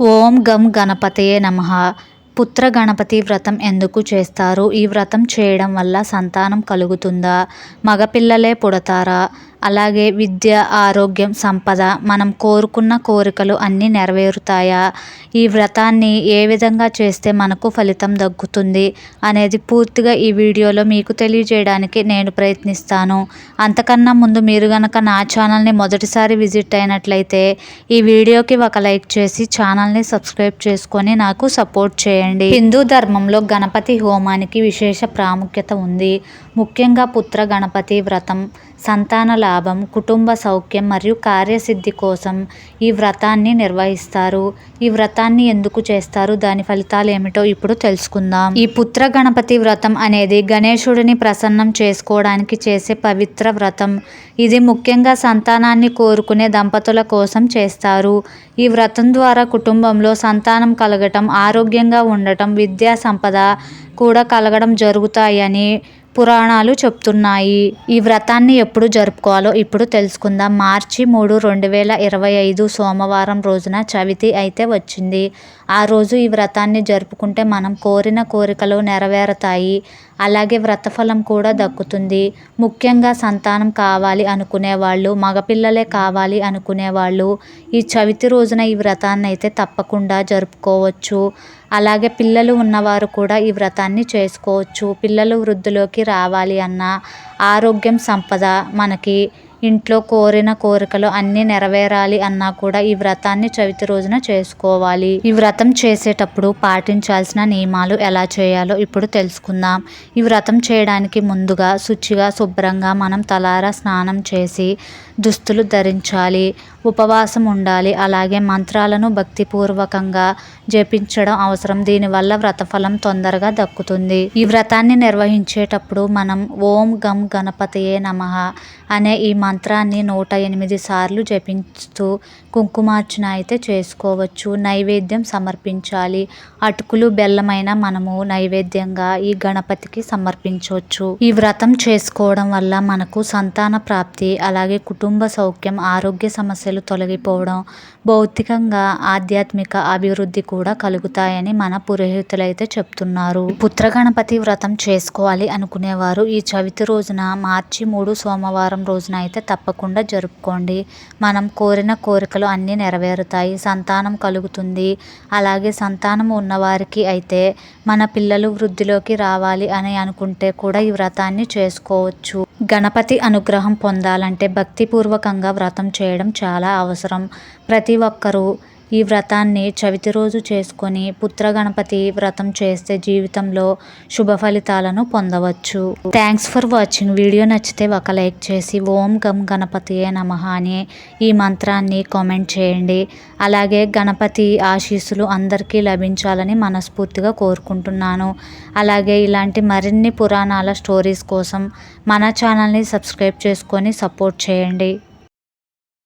ఓం గం గణపతయే నమ. పుత్ర గణపతి వ్రతం ఎందుకు చేస్తారు? ఈ వ్రతం చేయడం వల్ల సంతానం కలుగుతుందా? మగపిల్లలే పుడతారా? అలాగే విద్య ఆరోగ్యం సంపద మనం కోరుకున్న కోరికలు అన్నీ నెరవేరుతాయా? ఈ వ్రతాన్ని ఏ విధంగా చేస్తే మనకు ఫలితం దక్కుతుంది అనేది పూర్తిగా ఈ వీడియోలో మీకు తెలియజేయడానికి నేను ప్రయత్నిస్తాను. అంతకన్నా ముందు మీరు కనుక నా ఛానల్ని మొదటిసారి విజిట్ అయినట్లయితే ఈ వీడియోకి ఒక లైక్ చేసి ఛానల్ని సబ్స్క్రైబ్ చేసుకొని నాకు సపోర్ట్ చేయండి. హిందూ ధర్మంలో గణపతి హోమానికి విశేష ప్రాముఖ్యత ఉంది. ముఖ్యంగా పుత్ర గణపతి వ్రతం సంతాన లాభం కుటుంబ సౌఖ్యం మరియు కార్యసిద్ధి కోసం ఈ వ్రతాన్ని నిర్వహిస్తారు. ఈ వ్రతాన్ని ఎందుకు చేస్తారు? దాని ఫలితాలు ఏమిటో ఇప్పుడు తెలుసుకుందాం. ఈ పుత్ర గణపతి వ్రతం అనేది గణేశుడిని ప్రసన్నం చేసుకోవడానికి చేసే పవిత్ర వ్రతం. ఇది ముఖ్యంగా సంతానాన్ని కోరుకునే దంపతుల కోసం చేస్తారు. ఈ వ్రతం ద్వారా కుటుంబంలో సంతానం కలగటం ఆరోగ్యంగా ఉండటం విద్యా సంపద కూడా కలగడం జరుగుతాయని పురాణాలు చెప్తున్నాయి. ఈ వ్రతాన్ని ఎప్పుడు జరుపుకోవాలో ఇప్పుడు తెలుసుకుందాం. మార్చి మూడు రెండు వేల ఇరవై ఐదు సోమవారం రోజున చవితి అయితే వచ్చింది. ఆ రోజు ఈ వ్రతాన్ని జరుపుకుంటే మనం కోరిన కోరికలు నెరవేరుతాయి. అలాగే వ్రతఫలం కూడా దక్కుతుంది. ముఖ్యంగా సంతానం కావాలి అనుకునే వాళ్ళు మగపిల్లలే కావాలి అనుకునే వాళ్ళు ఈ చవితి రోజున ఈ వ్రతాన్ని అయితే తప్పకుండా జరుపుకోవచ్చు. అలాగే పిల్లలు ఉన్నవారు కూడా ఈ వ్రతాన్ని చేసుకోవచ్చు. పిల్లలు వృద్ధిలోకి రావాలి అన్న ఆరోగ్యం సంపద మనకి ఇంట్లో కోరిన కోరికలు అన్నీ నెరవేరాలి అన్నా కూడా ఈ వ్రతాన్ని చవితి రోజున చేసుకోవాలి. ఈ వ్రతం చేసేటప్పుడు పాటించాల్సిన నియమాలు ఎలా చేయాలో ఇప్పుడు తెలుసుకుందాం. ఈ వ్రతం చేయడానికి ముందుగా శుచిగా శుభ్రంగా మనం తలారా స్నానం చేసి దుస్తులు ధరించాలి. ఉపవాసం ఉండాలి. అలాగే మంత్రాలను భక్తిపూర్వకంగా జపించడం అవసరం. దీనివల్ల వ్రతఫలం తొందరగా దక్కుతుంది. ఈ వ్రతాన్ని నిర్వహించేటప్పుడు మనం ఓం గం గణపతియే నమ అనే ఈ మంత్రాన్ని నూట ఎనిమిది సార్లు జపిస్తూ కుంకుమార్చన అయితే చేసుకోవచ్చు. నైవేద్యం సమర్పించాలి. అటుకులు బెల్లమైన మనము నైవేద్యంగా ఈ గణపతికి సమర్పించవచ్చు. ఈ వ్రతం చేసుకోవడం వల్ల మనకు సంతాన ప్రాప్తి అలాగే కుటుంబ సౌఖ్యం ఆరోగ్య సమస్యలు తొలగిపోవడం భౌతికంగా ఆధ్యాత్మిక అభివృద్ధి కూడా కలుగుతాయని మన పురోహితులైతే చెప్తున్నారు. పుత్ర గణపతి వ్రతం చేసుకోవాలి అనుకునేవారు. ఈ చవితి రోజున మార్చి మూడు సోమవారం రోజున అయితే తప్పకుండా జరుపుకోండి. మనం కోరిన కోరికలు అన్నీ నెరవేరుతాయి. సంతానం కలుగుతుంది. అలాగే సంతానం ఉన్నవారికి అయితే మన పిల్లలు వృద్ధిలోకి రావాలి అని అనుకుంటే కూడా ఈ వ్రతాన్ని చేసుకోవచ్చు. గణపతి అనుగ్రహం పొందాలంటే భక్తిపూర్వకంగా వ్రతం చేయడం చాలా అవసరం. ప్రతి ఒక్కరూ ఈ వ్రతాన్ని చవితి రోజు చేసుకొని పుత్ర గణపతి వ్రతం చేస్తే జీవితంలో శుభ ఫలితాలను పొందవచ్చు. థ్యాంక్స్ ఫర్ వాచింగ్ వీడియో నచ్చితే ఒక లైక్ చేసి ఓం గం గణపతియే నమ అని ఈ మంత్రాన్ని కామెంట్ చేయండి. అలాగే గణపతి ఆశీస్సులు అందరికీ లభించాలని మనస్ఫూర్తిగా కోరుకుంటున్నాను. అలాగే ఇలాంటి మరిన్ని పురాణాల స్టోరీస్ కోసం మన ఛానల్ని సబ్స్క్రైబ్ చేసుకొని సపోర్ట్ చేయండి.